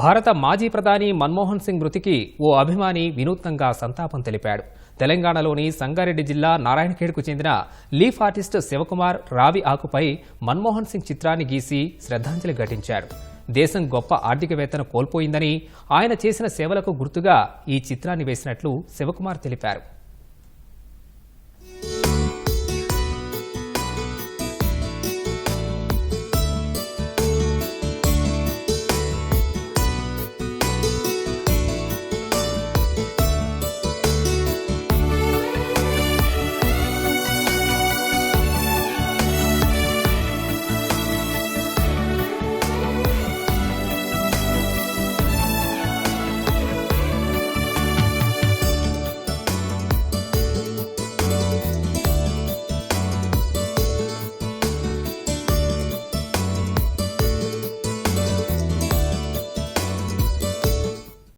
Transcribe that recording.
భారత మాజీ ప్రధాని మన్మోహన్ సింగ్ మృతికి ఓ అభిమాని వినూత్నంగా సంతాపం తెలిపాడు. తెలంగాణలోని సంగారెడ్డి జిల్లా నారాయణఖేడ్కు చెందిన లీఫ్ ఆర్టిస్ట్ శివకుమార్ రావి ఆకుపై మన్మోహన్ సింగ్ చిత్రాన్ని గీసి శ్రద్ధాంజలి ఘటించాడు. దేశం గొప్ప ఆర్థికవేత్తను కోల్పోయిందని ఆయన చేసిన సేవలకు గుర్తుగా ఈ చిత్రాన్ని వేసినట్లు శివకుమార్ తెలిపారు.